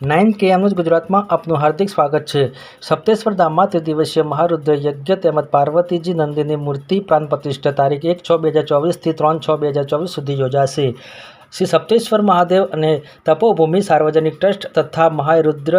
Nine કે એમનું જ ગુજરાતમાં આપનું હાર્દિક સ્વાગત છે. સપ્તેશ્વર ધામમાં ત્રિદિવસીય મહારુદ્ર યજ્ઞ તેમજ પાર્વતીજી નંદીની મૂર્તિ પ્રાણ પ્રતિષ્ઠા તારીખ એક છ બે હજાર ચોવીસથી ત્રણ છ બે હજાર ચોવીસ સુધી યોજાશે. શ્રી સપ્તેશ્વર મહાદેવ અને તપોભૂમિ સાર્વજનિક ટ્રસ્ટ તથા મહારુદ્ર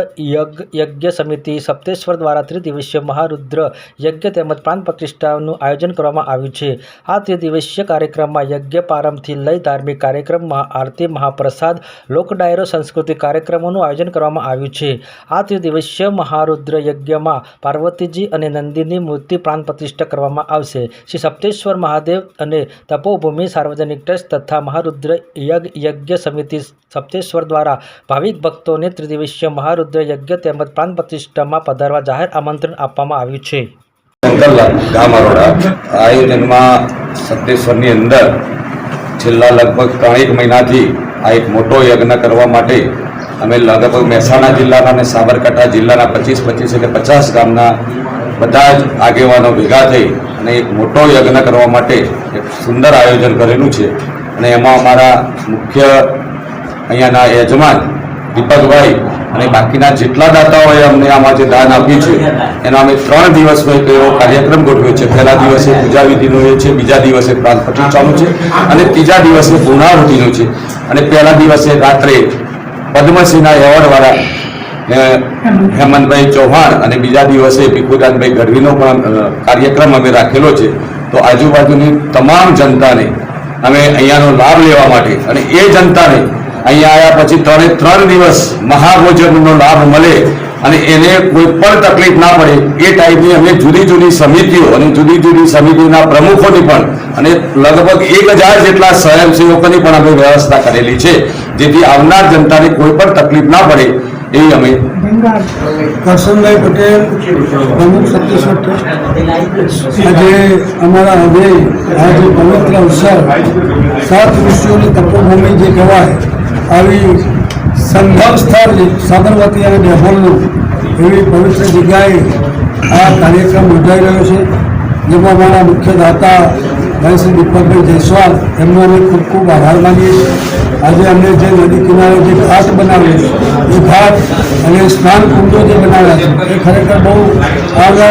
યજ્ઞ સમિતિ સપ્તેશ્વર દ્વારા ત્રિદિવસીય મહારુદ્ર યજ્ઞ તેમજ પ્રાણ પ્રતિષ્ઠાનું આયોજન કરવામાં આવ્યું છે. આ ત્રિદિવસીય કાર્યક્રમમાં યજ્ઞ પ્રારંભથી લઈ ધાર્મિક કાર્યક્રમ મહાઆરતી મહાપ્રસાદ લોકડાયરો સાંસ્કૃતિક કાર્યક્રમોનું આયોજન કરવામાં આવ્યું છે. આ ત્રિદિવસીય મહારુદ્ર યજ્ઞમાં પાર્વતીજી અને નંદીની મૂર્તિ પ્રાણ પ્રતિષ્ઠા કરવામાં આવશે. શ્રી સપ્તેશ્વર મહાદેવ અને તપોભૂમિ સાર્વજનિક ટ્રસ્ટ તથા મહારુદ્ર યજ્ઞ યજ્ઞ સમિતિ સપ્તેશ્વર દ્વારા ભાવિક ભક્તોને ત્રિદિવસીય મહારુદ્ર યજ્ઞ તેમજ પ્રાણ પ્રતિષ્ઠામાં પધારવા જાહેર આમંત્રણ આપવામાં આવ્યું છે. આયોજનમાં સપ્તેશ્વરની અંદર છેલ્લા લગભગ ત્રણેક મહિનાથી આ એક મોટો યજ્ઞ કરવા માટે અમે લગભગ મહેસાણા જિલ્લાના અને સાબરકાંઠા જિલ્લાના પચીસ પચીસ એટલે પચાસ ગામના બધા જ આગેવાનો ભેગા થઈ અને એક મોટો યજ્ઞ કરવા માટે એક સુંદર આયોજન કરેલું છે. અને એમાં અમારા મુખ્ય અહીંયાના યજમાન દીપકભાઈ અને બાકીના જેટલા દાતાઓએ અમને આમાં જે દાન આપ્યું છે, એનો અમે ત્રણ દિવસનો એક એવો કાર્યક્રમ ગોઠવ્યો છે. પહેલા દિવસે પૂજા વિધિનો એ છે, બીજા દિવસે પ્રાણ ચાલુ છે અને ત્રીજા દિવસે પૂર્ણાહુતિનું છે. અને પહેલા દિવસે રાત્રે પદ્મશ્રીના એવોર્ડવાળા હેમંતભાઈ ચૌહાણ અને બીજા દિવસે ભીખુદાનભાઈ ગઢવીનો પણ કાર્યક્રમ અમે રાખેલો છે. તો આજુબાજુની તમામ જનતાને અમે અહીંયાનો લાભ લેવા માટે અને એ જનતાને અહીંયા આવ્યા પછી ત્રણે ત્રણ દિવસ મહાભોજનનો લાભ મળે અને એને કોઈ પણ તકલીફ ના પડે, એ ટાઈપની અમે જુદી જુદી સમિતિઓ અને જુદી જુદી સમિતિના પ્રમુખોની પણ અને લગભગ એક હજાર જેટલા સ્વયંસેવકોની પણ અમે વ્યવસ્થા કરેલી છે, જેથી આવનાર જનતાને કોઈ પણ તકલીફ ના પડે, એવી અમે કરશનભાઈ પટેલ, પ્રમુખ ટ્રસ્ટ આજે અમારા હવે આ જે પવિત્ર અવસર સાત ઋષિઓની તપોભૂમિ જે કહેવાય, આવી સંભવ સ્થળ સાબરમતી અને ડેહોલનું એવી પવિત્ર જગ્યાએ આ કાર્યક્રમ યોજાઈ રહ્યો છે. જેમાં અમારા મુખ્ય દાતા ભાઈ શ્રી દીપકભાઈ જયસ્વાલ એમનો અમે ખૂબ ખૂબ આભાર માનીએ આજે અમને જે નદી કિનારે જે ઘાટ બનાવ્યો એ ઘાટ અને સ્નાન કુંડો જે બનાવ્યા છે એ ખરેખર બહુ આગળ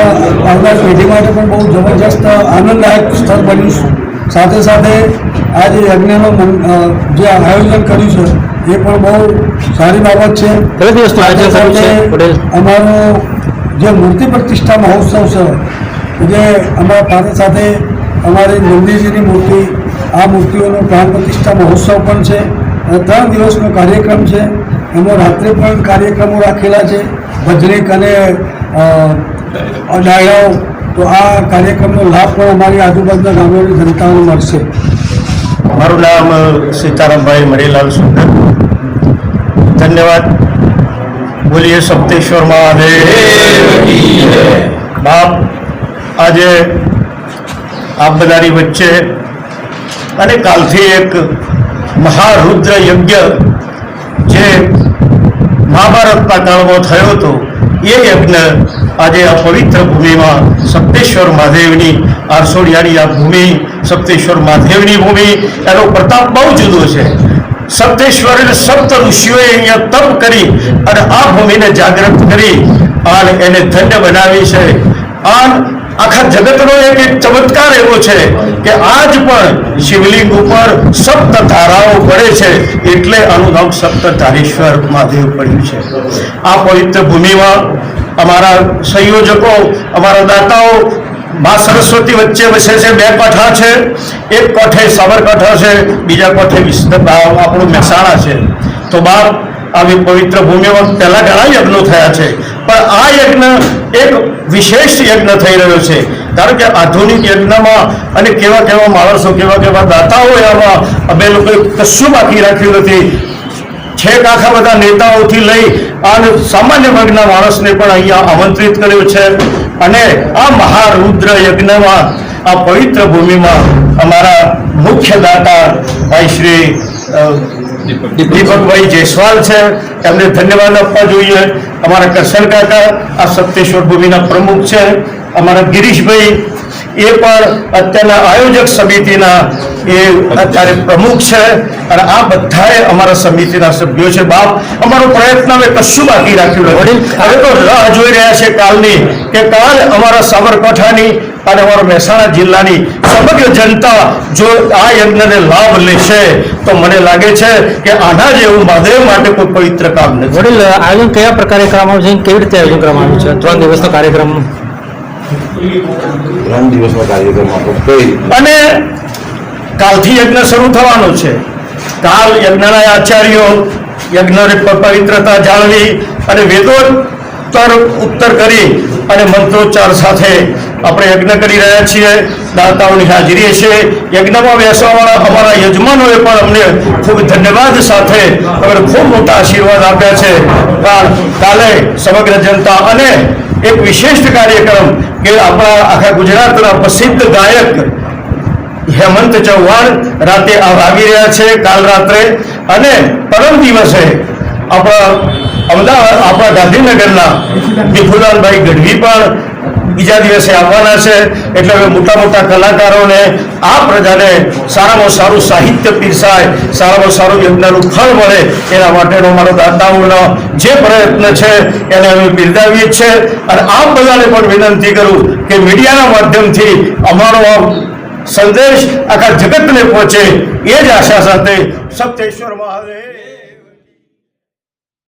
આવનાર પેઢી માટે પણ બહુ જબરજસ્ત આનંદદાયક સ્થળ બન્યું છે. સાથે સાથે આ જે યજ્ઞનું જે આયોજન કર્યું છે એ પણ બહુ સારી બાબત છે, અમારો જે મૂર્તિ પ્રતિષ્ઠા મહોત્સવ છે જે અમારા પાસે સાથે અમારી નંદીજીની મૂર્તિ, આ મૂર્તિઓનો પ્રાણ પ્રતિષ્ઠા મહોત્સવ પણ છે. અને ત્રણ દિવસનો કાર્યક્રમ છે. એમાં રાત્રે પણ કાર્યક્રમો રાખેલા છે. ભજનિક અને ડાયરાઓ તો આ કાર્યક્રમનો લાભ પણ અમારી આજુબાજુના ગામોની જનતાને મળશે. મારું નામ સીતારામભાઈ મરીલાલ સુંદર. ધન્યવાદ. બોલીએ સપ્તેશ્વર મહાદેવ. બાપ, આજે આપ બધાની વચ્ચે અને કાલથી એક મહારુદ્ર યજ્ઞ જે મહાભારતના કાળમાં થયો હતો, એ યજ્ઞ આજે આ પવિત્ર ભૂમિમાં સપ્તેશ્વર મહાદેવની આરસોડિયાની આ ભૂમિ, સપ્તેશ્વર મહાદેવની ભૂમિ, એનો પ્રતાપ બહુ જુદો છે. સપ્તેશ્વર સપ્ત ઋષિઓએ અહીંયા તપ કરી અને આ ભૂમિને જાગૃત કરી અને એને ધન્ય બનાવી છે. આન આખા જગતનો એક ચમત્કાર એવો છે કે આજ પણ શિવલિંગ ઉપર સપ્ત ધારાઓ પડે છે એટલે આનું નામ સપ્તધારેશ્વર મહાદેવ પડ્યું છે. આ પવિત્ર ભૂમિમાં અમારા સંયોજકો, અમારા દાતાઓ મા સરસ્વતી વચ્ચે વસે છે, બે કોઠા છે, એક કોઠે સાબરકાંઠા છે, બીજા કોઠે આપણું મહેસાણા છે. તો બાપ આવી પવિત્ર ભૂમિમાં પહેલા ઘણા યજ્ઞો થયા છે. પણ આ યજ્ઞ એક વિશેષ યજ્ઞ થઈ રહ્યો છે. કારણ કે આધુનિક યજ્ઞમાં અને કેવા કેવા માણસો, કેવા કેવા દાતાઓ આમાં અમે લોકોએ કશું બાકી રાખ્યું નથી. છેક આખા બધા નેતાઓથી લઈ અને સામાન્ય વર્ગના માણસને પણ અહીંયા આમંત્રિત કર્યો છે. અને આ મહારુદ્ર યજ્ઞમાં, આ પવિત્ર ભૂમિમાં અમારા મુખ્ય દાતા, ભાઈ શ્રી દીપકભાઈ જયસ્વાલ છે. એમને ધન્યવાદ આપવા જોઈએ. અમારા કરશન કાકા, આ સપ્તેશ્વર ભૂમિના પ્રમુખ છે. અમારા ગિરીશભાઈ એ પણ અત્યારના આયોજક સમિતિના એ અત્યારે પ્રમુખ છે. અને આ બધાએ અમારા સમિતિના સભ્યો છે. બાપ અમારો પ્રયત્ન હવે કશું બાકી રાખ્યું નથી. હવે તો રાહ જોઈ રહ્યા છે કાલની કે કાલ અમારા સાબરકાંઠાની અને અમારા મહેસાણા જિલ્લાની સમગ્ર જનતા જો આ યજ્ઞને લાભ લેશે તો મને લાગે છે કે આના જેવું મહાદેવ માટે કોઈ પવિત્ર કામ નથી. વડીલ આયોજન કયા પ્રકારે કરવામાં આવ્યું છે? કેવી રીતે આયોજન કરવામાં આવ્યું છે? ત્રણ દિવસનો કાર્યક્રમ. ત્રણ દિવસનો કાર્યક્રમ આપો અને કાલથી યજ્ઞ શરૂ થવાનો છે. કાલ યજ્ઞના આચાર્યો યજ્ઞને પવિત્રતા જાળવી અને વેદોત્તર ઉત્તર કરી અને મંત્રોચ્ચાર સાથે આપણે યજ્ઞ કરી રહ્યા છીએ. દાતાઓની હાજરી છે યજ્ઞમાં બેસવાવાળા અમારા યજમાનોએ પણ અમને ખૂબ ધન્યવાદ સાથે અમને ખૂબ મોટા આશીર્વાદ આપ્યા છે. કાલે સમગ્ર જનતા અને એક વિશિષ્ટ કાર્યક્રમ કે આપણા આખા ગુજરાતના પ્રસિદ્ધ ગાયક હેમંત ચૌહાણ રાતે આવી રહ્યા છે કાલ રાત્રે. અને પરમ દિવસે આપણા અમદાવાદ આપણા ગાંધીનગરના વિપુલાલભાઈ ગઢવી પણ બીજા દિવસે આવવાના છે. એટલે હવે મોટા મોટા કલાકારોને આ પ્રજાને સારામાં સારું સાહિત્ય પીરસાય, સારામાં સારું યોજનાનું ફળ મળે એના માટેનો મારો દાતાઓનો જે પ્રયત્ન છે એને અમે બિરદાવીએ છીએ અને આપ બધાને પણ વિનંતી કરું કે મીડિયાના માધ્યમથી અમારો સંદેશ આખા જગતને પહોંચે એ જ આશા સાથે સપ્તેશ્વર મહાદેવ.